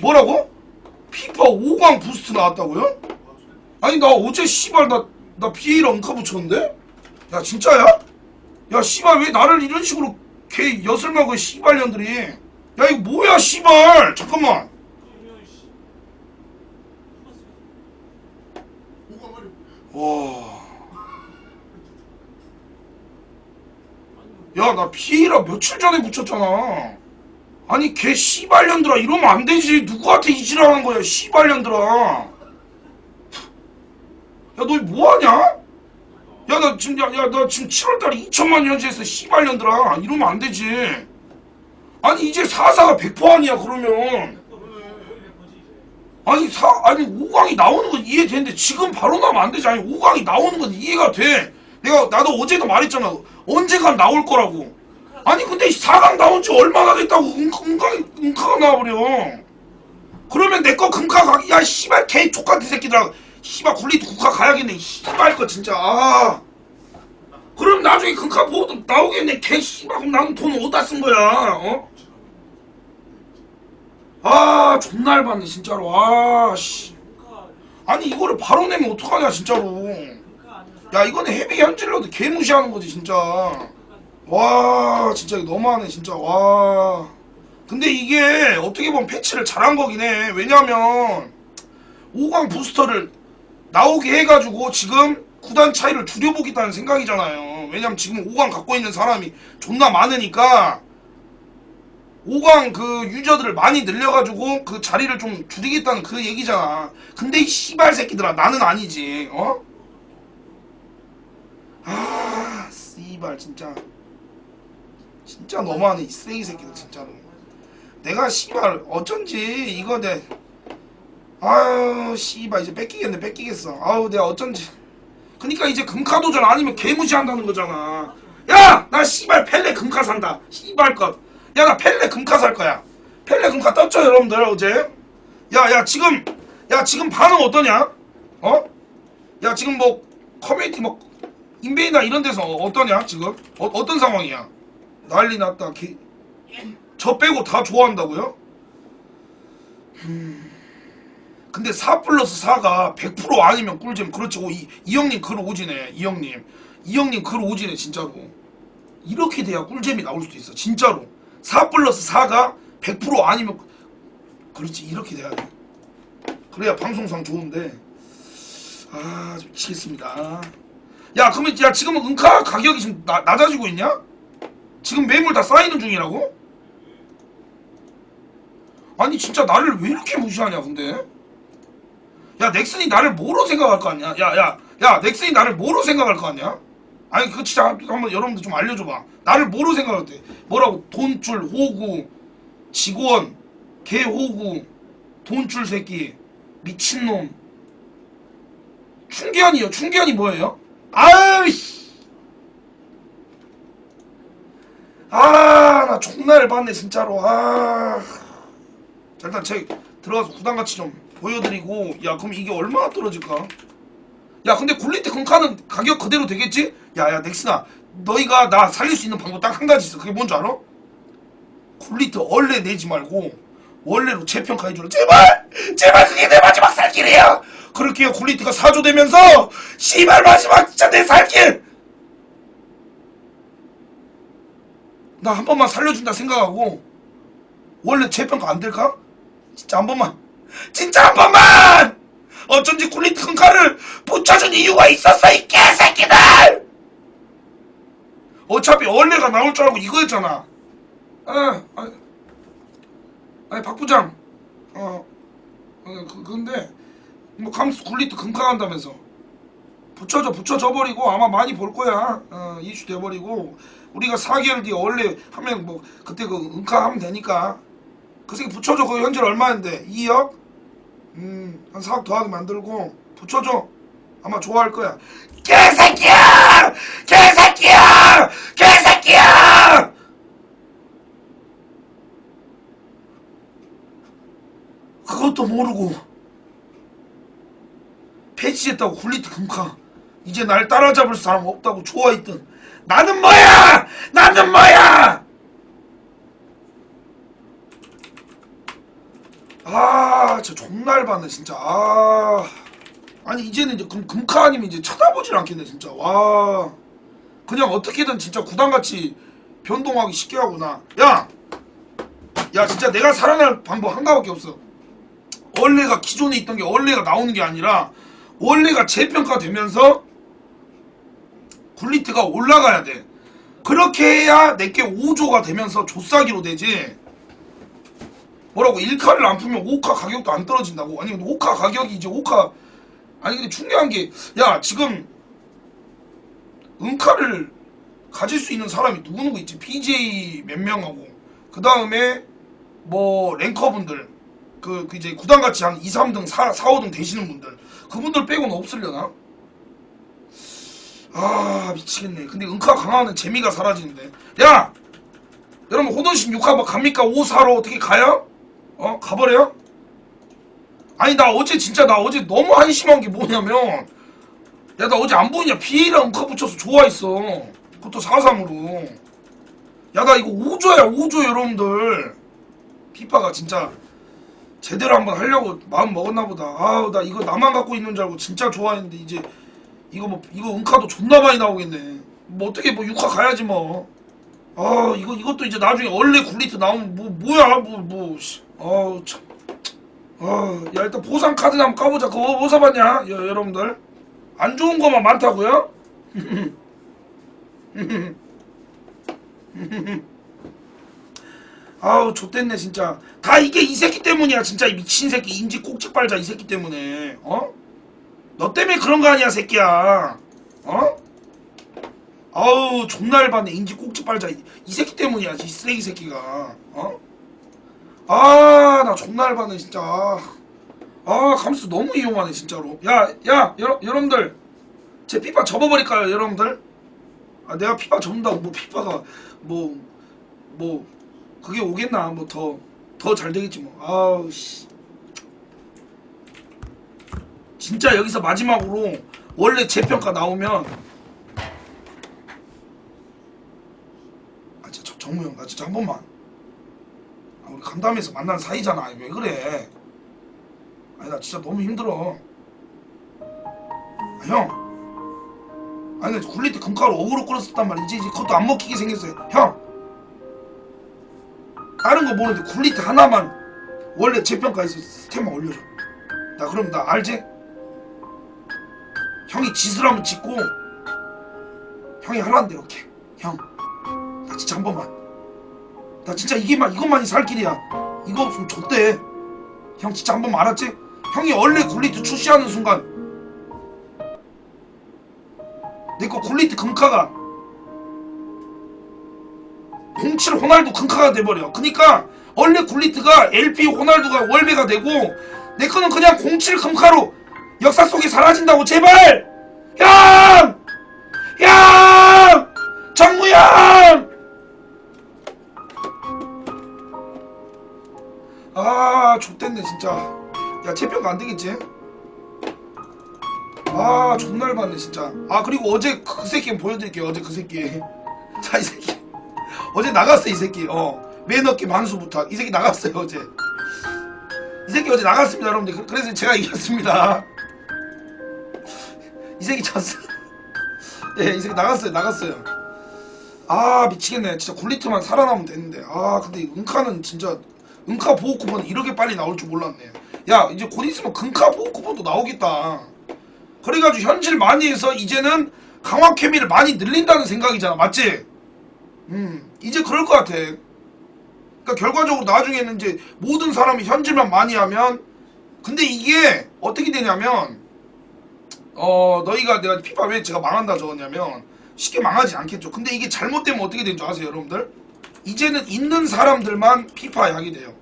뭐라고? 피파 5강 부스트 나왔다고요? 아니 나 어제 씨발 나, 나 BA랑 은카 붙였는데? 야 진짜야? 야 씨발 왜 나를 이런 식으로 개 엿을 먹어 씨발년들이 야 이거 뭐야 씨발 잠깐만 와. 야, 나 피해라 며칠 전에 붙였잖아. 아니, 걔 씨발년들아, 이러면 안 되지. 누구한테 이지랄하는 거야, 씨발년들아. 야, 너 뭐하냐? 야, 나 지금, 야, 야, 나 지금 7월달에 2천만 현지에서 씨발년들아. 이러면 안 되지. 아니, 이제 사사가 100% 아니야, 그러면. 아니 사 아니 5강이 나오는 건 이해되는데 지금 바로 나면 안 되지 아니 5강이 나오는 건 이해가 돼 내가 나도 어제도 말했잖아 언젠간 나올 거라고 아니 근데 4강 나온 지 얼마나 됐다고 응, 응강, 응카가 나와버려. 그러면 내 거 금카 가기 야 씨발 개 족같은 새끼들아. 씨발 굴리도 국카 가야겠네. 씨발 거 진짜. 아. 그럼 나중에 금카 보도 나오겠네. 개 씨발 그럼 나는 돈 어디다 쓴 거야 어? 아 존나 열받네 진짜로. 아씨. 아니 이거를 바로 내면 어떡하냐 진짜로. 야 이거는 헤비 현질러도 개무시하는 거지 진짜 와 진짜 너무하네 진짜 와 근데 이게 어떻게 보면 패치를 잘한 거긴 해 왜냐면 5강 부스터를 나오게 해가지고 지금 구단 차이를 줄여보겠다는 생각이잖아요 왜냐면 지금 5강 갖고 있는 사람이 존나 많으니까 5강 그 유저들을 많이 늘려가지고 그 자리를 좀 줄이겠다는 그 얘기잖아. 근데 이 씨발 새끼들아 나는 아니지. 어? 아 씨발 진짜 진짜 너무하네 이 쓰레기 새끼들 진짜로. 내가 씨발 어쩐지 이거 내 아유 씨발 이제 뺏기겠네 뺏기겠어. 아우 내가 어쩐지. 그니까 이제 금카 도전 아니면 개무시한다는 거잖아. 야! 나 씨발 펠레 금카 산다. 씨발 것. 야 나 펠레 금카 살 거야. 펠레 금카 떴죠 여러분들 어제? 야야 지금 야 지금 반응 어떠냐? 어? 야 지금 뭐 커뮤니티 뭐 인베이나 이런 데서 어떠냐 지금? 어, 어떤 상황이야? 난리 났다. 개... 저 빼고 다 좋아한다고요? 음. 근데 4 플러스 4가 100% 아니면 꿀잼. 그렇지. 오, 이, 이 형님 글 오지네. 이 형님. 이 형님 글 오지네, 진짜로. 이렇게 돼야 꿀잼이 나올 수도 있어. 진짜로. 4 플러스 4가 100% 아니면. 그렇지. 이렇게 돼야 돼. 그래야 방송상 좋은데. 아, 좀 미치겠습니다. 야, 그러면, 야, 지금은 은카 가격이 지금 나, 낮아지고 있냐? 지금 매물 다 쌓이는 중이라고? 아니, 진짜 나를 왜 이렇게 무시하냐, 근데? 야 넥슨이 나를 뭐로 생각할 거 아니야? 야, 야, 야, 넥슨이 나를 뭐로 생각할 거 아니야? 아니 그 진짜 한번 여러분들 좀 알려줘봐. 나를 뭐로 생각할 때? 뭐라고? 돈줄 호구, 직원, 개 호구, 돈줄 새끼, 미친놈. 충기현이요. 충기현이 뭐예요? 아이씨. 아, 나 존나 열받네 진짜로. 아. 자, 일단 제 들어가서 구단같이 좀 보여드리고 야 그럼 이게 얼마나 떨어질까? 야 근데 굴리트 금카는 가격 그대로 되겠지? 야 야 넥슨아 너희가 나 살릴 수 있는 방법 딱 한 가지 있어 그게 뭔지 알아? 굴리트 원래 내지 말고 원래로 재평가 해줘라 제발 제발 그게 내 마지막 살길이야 그렇게 굴리트가 사조되면서 씨발 마지막 진짜 내 살길 나 한 번만 살려준다 생각하고 원래 재평가 안 될까? 진짜 한 번만. 진짜 한 번만! 어쩐지 굴리트 큰칼을 붙여준 이유가 있었어 이 개새끼들! 어차피 원래가 나올 줄 알고 이거였잖아. 아, 아, 아니 박 부장. 어, 어 그, 근데 뭐 감수 굴리트 금카 한다면서 붙여줘 붙여줘 버리고 아마 많이 볼 거야. 어, 이슈 돼버리고. 우리가 4개월 뒤에 원래 하면 뭐 그때 그 은카 하면 되니까. 그 새끼 붙여줘. 그거 현재 얼마인데? 2억? 음한 4억 더하게 만들고 붙여줘. 아마 좋아할 거야. 개새끼야! 개새끼야! 개새끼야! 그것도 모르고. 패치했다고 굴리트 금카 이제 날 따라잡을 사람 없다고 좋아했던 나는 뭐야 나는 뭐야 아 아, 진짜 존나 열받네, 진짜. 아. 아니, 이제는 이제 금, 금카 아니면 이제 쳐다보질 않겠네, 진짜. 와. 그냥 어떻게든 진짜 구단같이 변동하기 쉽게 하구나. 야! 야, 진짜 내가 살아날 방법 한가밖에 없어. 원래가 기존에 있던 게 원래가 나오는 게 아니라 원래가 재평가되면서 굴리트가 올라가야 돼. 그렇게 해야 내게 5조가 되면서 조싸기로 되지. 뭐라고 1카를 안 풀면 5카 가격도 안 떨어진다고. 아니 근데 5카 가격이 이제 5카 아니 근데 중요한 게 야 지금 은카를 가질 수 있는 사람이 누구누구 있지? PJ 몇 명하고 그 다음에 뭐 랭커분들 그, 그 이제 구단같이 한 2, 3등 4, 4, 5등 되시는 분들 그분들 빼고는 없으려나? 아 미치겠네 근데 은카 강화하는 재미가 사라지는데 야! 여러분 호돈신 6화 뭐 갑니까? 5, 4로 어떻게 가요? 어? 가버려요? 아니 나 어제 진짜 나 어제 너무 한심한 게 뭐냐면 야 나 어제 안 보이냐 비에이랑 은카 붙여서 좋아했어 그것도 4-3으로 야 나 이거 5조야 5조 여러분들 피파가 진짜 제대로 한번 하려고 마음 먹었나 보다 아우 나 이거 나만 갖고 있는 줄 알고 진짜 좋아했는데 이제 이거 뭐 이거 은카도 존나 많이 나오겠네 뭐 어떻게 뭐 6화 가야지 뭐 아 이거 이것도 이제 나중에 원래 굴리트 나오면 뭐 뭐야 뭐뭐 아우 참 아, 야 일단 보상 카드 한번 까보자. 그거 뭐 사봤냐, 여, 여러분들? 안 좋은 것만 많다고요? 아우 좆됐네 진짜. 다 이게 이 새끼 때문이야 진짜 이 미친 새끼 인지 꼭지 빨자 이 새끼 때문에. 어? 너 때문에 그런 거 아니야 새끼야. 어? 아우 존나 열받네 인지 꼭지 빨자 이, 이 새끼 때문이야 이 쓰레기 새끼가. 어? 아, 나 존나 열받네, 진짜. 아, 감수 너무 이용하네, 진짜로. 야, 야, 여러, 여러분들. 제 피파 접어버릴까요, 여러분들? 아, 내가 피파 접는다고, 뭐, 피파가, 뭐, 뭐, 그게 오겠나, 뭐, 더, 더 잘 되겠지, 뭐. 아우, 씨. 진짜 여기서 마지막으로, 원래 재평가 나오면, 아, 진짜, 저- 정우 형, 나 진짜 한 번만. 아, 우리 간담회에서 만난 사이잖아. 아니, 왜 그래? 아니 나 진짜 너무 힘들어. 아, 형. 아니 나 굴릴 때 금가루 어그로 끌었었단 말이지. 이제 그것도 안 먹히게 생겼어요. 형. 다른 거 모르는데 굴릴 때 하나만 원래 재평가에서 스테만 올려줘. 나 그럼 나 알지? 형이 짓을 한번 짓고 형이 하라는 대로 이렇게. 형. 나 진짜 한 번만. 나 진짜 이게만 이것만이 살 길이야. 이거 없으면 좆대. 형 진짜 한번 말았지? 형이 원래 굴리트 출시하는 순간 내거 굴리트 금카가 07 호날두 금카가 돼버려. 그니까 원래 굴리트가 LP 호날두가 월배가 되고 내 거는 그냥 07 금카로 역사 속에 사라진다고 제발! 형! 형! 정우형! 아, 좆됐네 진짜. 야, 채평가 안 되겠지? 아, 존나 열받네 진짜. 아, 그리고 어제 그 새끼 보여드릴게요. 어제 그 새끼. 자, 이 새끼. 어제 나갔어 이 새끼. 어, 매너기 만수부터 이 새끼 나갔어요 어제. 이 새끼 어제 나갔습니다, 여러분들. 그- 그래서 제가 이겼습니다. 이 새끼 졌어. 예, 이 새끼 나갔어요, 나갔어요. 아 미치겠네 진짜 굴리트만 살아남으면 되는데 아 근데 은카는 진짜 은카 보호 쿠폰 이렇게 빨리 나올 줄 몰랐네 야 이제 곧 있으면 금카 보호 쿠폰도 나오겠다 그래가지고 현질 많이 해서 이제는 강화 케미를 많이 늘린다는 생각이잖아 맞지? 음 이제 그럴 것 같아 그러니까 결과적으로 나중에는 이제 모든 사람이 현질만 많이 하면 근데 이게 어떻게 되냐면 어 너희가 내가 피파 왜 제가 망한다 적었냐면 쉽게 망하지 않겠죠. 근데 이게 잘못되면 어떻게 되는 줄 아세요, 여러분들? 이제는 있는 사람들만 피파에 하게 돼요.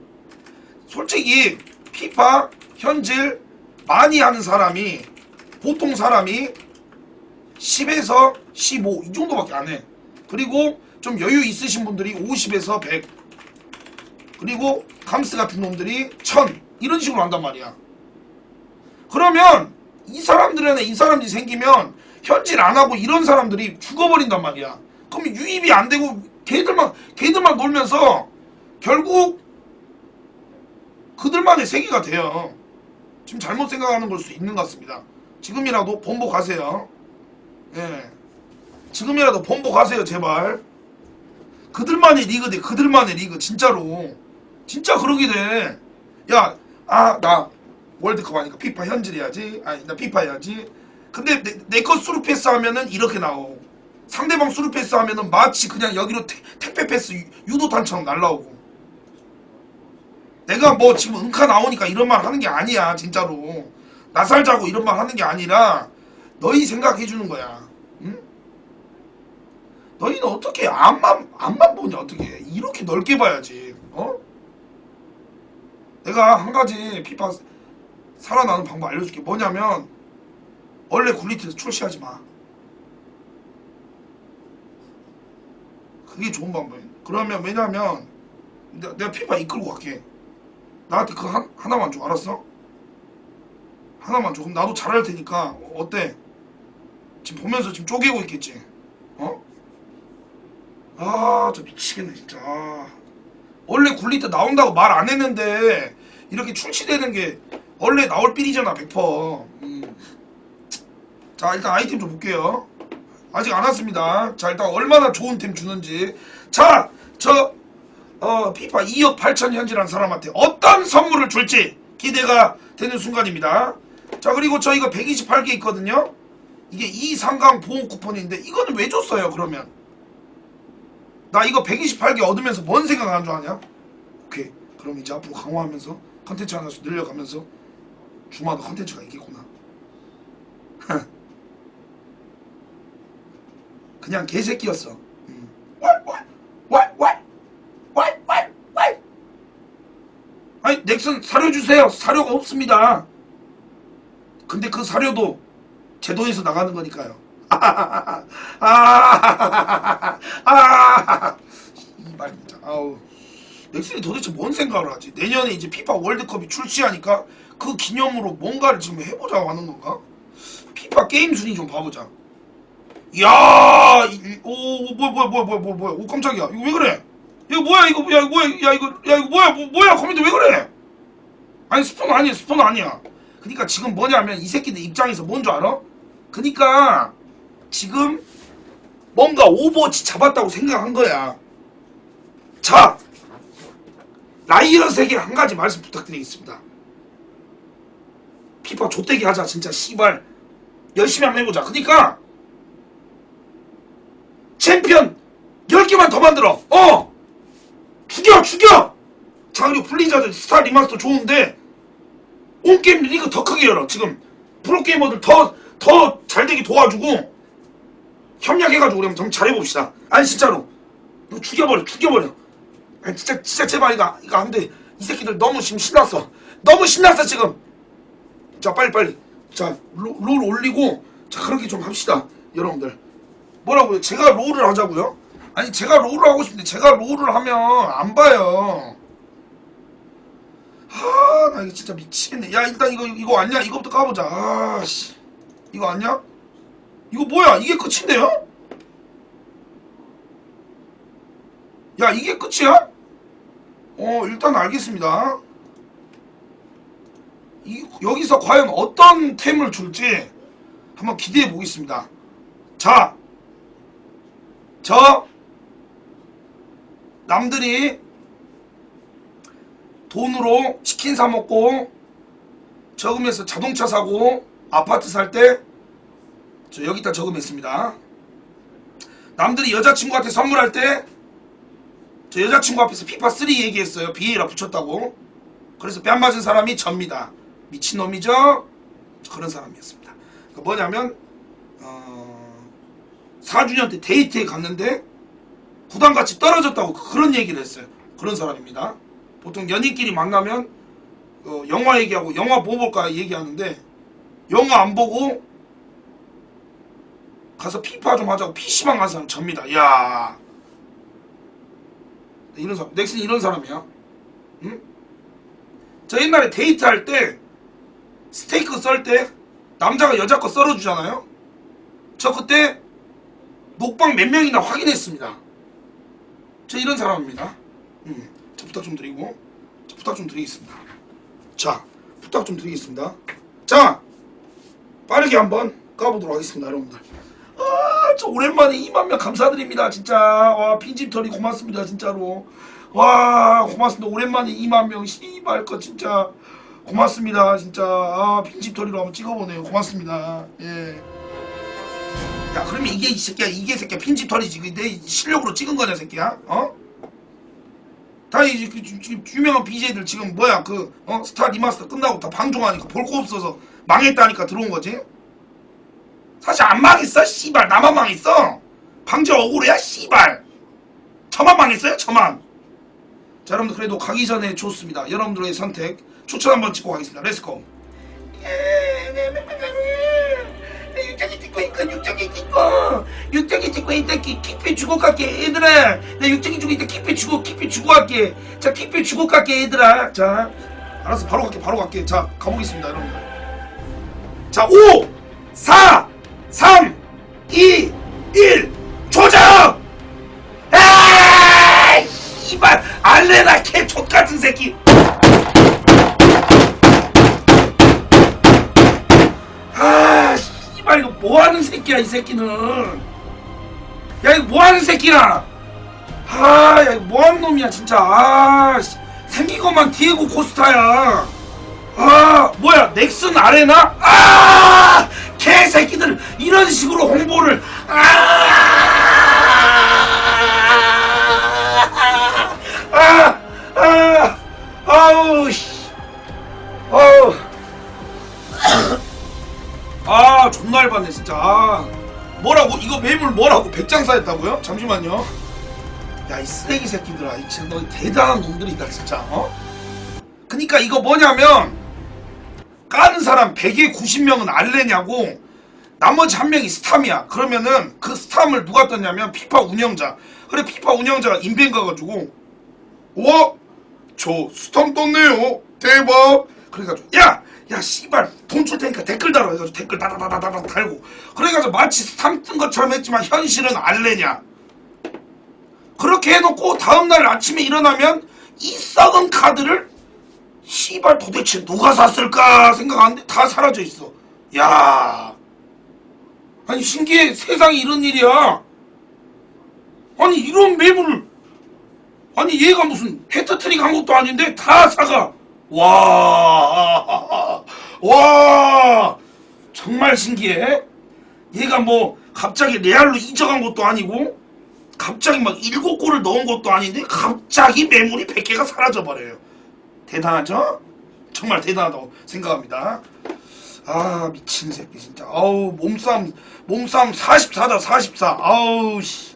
솔직히 피파 현질 많이 하는 사람이 보통 사람이 10에서 15 이 정도밖에 안 해. 그리고 좀 여유 있으신 분들이 50에서 100 그리고 감스 같은 놈들이 1000 이런 식으로 한단 말이야. 그러면 이 사람들에는 이 사람들이 생기면 현질 안 하고 이런 사람들이 죽어버린단 말이야. 그럼 유입이 안 되고 걔들만 걔들만 놀면서 결국 그들만의 세계가 돼요. 지금 잘못 생각하는 걸수 있는 것 같습니다. 지금이라도 본보가세요. 예. 지금이라도 본보가세요, 제발. 그들만의 리그 돼, 그들만의 리그, 진짜로. 진짜 그러게 돼. 야, 아, 나 월드컵 하니까 피파 현질해야지. 아니, 나 피파 해야지. 근데 내거 수루 패스 하면은 이렇게 나오고. 상대방 수루 패스 하면은 마치 그냥 여기로 택, 택배 패스 유- 유도탄처럼 날라오고. 내가 뭐 지금 은카 나오니까 이런 말 하는 게 아니야 진짜로 나살 자고 이런 말 하는 게 아니라 너희 생각해 주는 거야 응? 너희는 어떻게 앞만 앞만 보냐 어떻게 이렇게 넓게 봐야지 어? 내가 한 가지 피파 살아나는 방법 알려줄게 뭐냐면 원래 굴리트에서 출시하지 마 그게 좋은 방법이야 그러면 왜냐면 내가, 내가 피파 이끌고 갈게 나한테 그거 한, 하나만 줘 알았어? 하나만 줘 그럼 나도 잘할 테니까 어, 어때? 지금 보면서 지금 쪼개고 있겠지 어? 아 저 미치겠네 진짜 아. 원래 때 나온다고 말 안 했는데 이렇게 출시되는 게 원래 나올 삘이잖아 100% 음. 자 일단 아이템 좀 볼게요 아직 안 왔습니다 자 일단 얼마나 좋은 템 주는지 자저 어, 피파 2억 8천 현질한 사람한테 어떤 선물을 줄지 기대가 되는 순간입니다. 자, 그리고 저희가 128개 있거든요. 이게 2상강 보험 쿠폰인데 이거는 왜 줬어요, 그러면? 나 이거 128개 얻으면서 뭔 생각하는 줄 아냐? 오케이. 그럼 이제 앞으로 강화하면서 컨텐츠 하나씩 늘려가면서 주마다 컨텐츠가 있겠구나. 그냥 개새끼였어. 음. 아니 넥슨 사료 주세요. 사료가 없습니다. 근데 그 사료도 제 돈에서 나가는 거니까요. 아, 아, 이말 진짜. 아우. 넥슨이 도대체 뭔 생각을 하지? 내년에 이제 피파 월드컵이 출시하니까 그 기념으로 뭔가를 지금 해보자고 하는 건가? 피파 게임 순위 좀 봐보자. 야, 이- 오, 뭐야, 뭐야, 뭐야, 뭐야, 뭐야, 뭐야, 오 깜짝이야. 이거 왜 그래? 이거 뭐야, 이거, 야, 이거 뭐야, 야, 이거, 야, 이거 뭐야, 뭐, 뭐야, 커맨드 왜 그래? 아니, 스폰 아니야, 스폰 아니야. 그니까 지금 뭐냐면 이 새끼들 입장에서 뭔 줄 알아? 그니까 지금 뭔가 오버워치 잡았다고 생각한 거야. 자, 라이엇에게 한 가지 말씀 부탁드리겠습니다. 피파 좆대기 하자, 진짜, 씨발. 열심히 한번 해보자. 그니까 챔피언 10개만 더 만들어. 어! 죽여, 죽여! 자, 그리고 블리자드 스타 리마스터 좋은데, 온게임 리그 더 크게 열어. 지금, 프로게이머들 더, 더 잘되게 도와주고, 협력해가지고 우리 한번 좀 잘해봅시다. 아니, 진짜로. 너 죽여버려, 죽여버려. 아니, 진짜, 진짜 제발 이거, 이거 안 돼. 이 새끼들 너무 지금 신났어. 너무 신났어, 지금. 자, 빨리, 빨리. 자, 롤, 롤 올리고, 자, 그렇게 좀 합시다. 여러분들. 뭐라고요? 제가 롤을 하자고요? 아니 제가 롤을 하고 싶은데 제가 롤을 하면 안 봐요. 아, 나 이거 진짜 미치겠네. 야, 일단 이거 이거 왔냐? 이거부터 까보자. 아, 씨, 이거 왔냐? 이거 뭐야? 이게 끝인데요? 야, 이게 끝이야? 어, 일단 알겠습니다. 이, 여기서 과연 어떤 템을 줄지 한번 기대해 보겠습니다. 자, 저 남들이 돈으로 치킨 사 먹고 저금해서 자동차 사고 아파트 살 때 저 여기다 저금했습니다. 남들이 여자친구한테 선물할 때 저 여자친구 앞에서 피파 3 얘기했어요. 비에라 붙였다고. 그래서 뺨 맞은 사람이 접니다. 미친놈이죠? 그런 사람이었습니다. 그러니까 뭐냐면 어, 4주년 때 데이트에 갔는데 부담같이 떨어졌다고 그런 얘기를 했어요. 그런 사람입니다. 보통 연인끼리 만나면 어, 영화 얘기하고 영화 뭐 볼까 얘기하는데 영화 안 보고 가서 피파 좀 하자고 PC방 가서 사람 접니다. 야 이런 사람 넥슨 이런 사람이야. 응? 저 옛날에 데이트할 때 스테이크 썰 때 남자가 여자 거 썰어주잖아요. 저 그때 녹방 몇 명이나 확인했습니다. 저 이런 사람입니다. 음, 저 부탁 좀 드리고, 저 부탁 좀 드리겠습니다. 자 부탁 좀 드리겠습니다 자 빠르게 한번 까보도록 하겠습니다 여러분들 아 저 오랜만에 2만 명 감사드립니다 진짜 와 빈집털이 고맙습니다 진짜로 와 고맙습니다 오랜만에 2만 명 씨발 거 진짜 고맙습니다. 진짜. 아 빈집털이로 한번 찍어보네요. 고맙습니다. 예. 야 그러면 이게 이 새끼야. 이게 새끼야. 빈집털이지. 내 실력으로 찍은 거냐 새끼야? 어? 다 이제 그 주- 주- 유명한 BJ들 지금 뭐야? 그 어? 스타 리마스터 끝나고 다 방종하니까 볼 거 없어서 망했다니까 들어온 거지? 사실 안 망했어 씨발. 나만 망했어. 방제 억울해야 씨발. 저만 망했어요 저만. 자 여러분들 그래도 가기 전에 좋습니다. 여러분들의 선택 추천 한번 찍고 가겠습니다. 렛츠고 육장이 찍고 있고 육장이 찍고. 육장이 찍고 있다 키, 키피 주고 갈게 얘들아. 나 육장이 주고 있다 키피 주고 키피 주고 갈게. 자 키피 주고 갈게 얘들아. 자 알았어. 바로 갈게 바로 갈게. 자 가보겠습니다 여러분들. 자 5 4 3 2 1 조정! 아 이발. 알레나 개 족 같은 새끼 새끼야 이 새끼는. 야 이거 뭐 하는 새끼야. 아, 야 이거 뭐 하는 놈이야 진짜. 아, 씨, 생긴 것만 디에고 코스타야. 아, 뭐야 넥슨 아레나? 아, 개새끼들 이런 식으로 홍보를. 아, 아, 진짜. 아, 뭐라고? 이거 매물 뭐라고? 백장사했다고요? 잠시만요. 야 이 쓰레기 새끼들아. 이 진짜 너 대단한 놈들이다 진짜. 어? 그니까 이거 뭐냐면 까는 사람 100에 90명은 알레냐고 나머지 한 명이 스탐이야. 그러면은 그 스탐을 누가 떴냐면 피파 운영자. 그래 피파 운영자가 인벤 가가지고 와, 저 스탐 떴네요. 대박. 그래가지고 야, 야 씨발 돈 줄 테니까 댓글 달아. 해가지고 댓글 다다다다다 달고. 그래가지고 마치 스탐 뜬 것처럼 했지만 현실은 알레냐. 그렇게 해놓고 다음날 아침에 일어나면 이 썩은 카드를 씨발 도대체 누가 샀을까 생각하는데 다 사라져 있어. 야, 아니 신기해 세상에 이런 일이야. 아니 이런 매물을 아니 얘가 무슨 헤트트릭 한 것도 아닌데 다 사가 와, 와 정말 신기해. 얘가 뭐 갑자기 레알로 이적한 것도 아니고 갑자기 막 일곱 골을 넣은 것도 아닌데 갑자기 매물이 100개가 사라져 버려요. 대단하죠? 정말 대단하다고 생각합니다. 아 미친 새끼 진짜. 아우 몸싸움 몸싸움 44다 44 아우 씨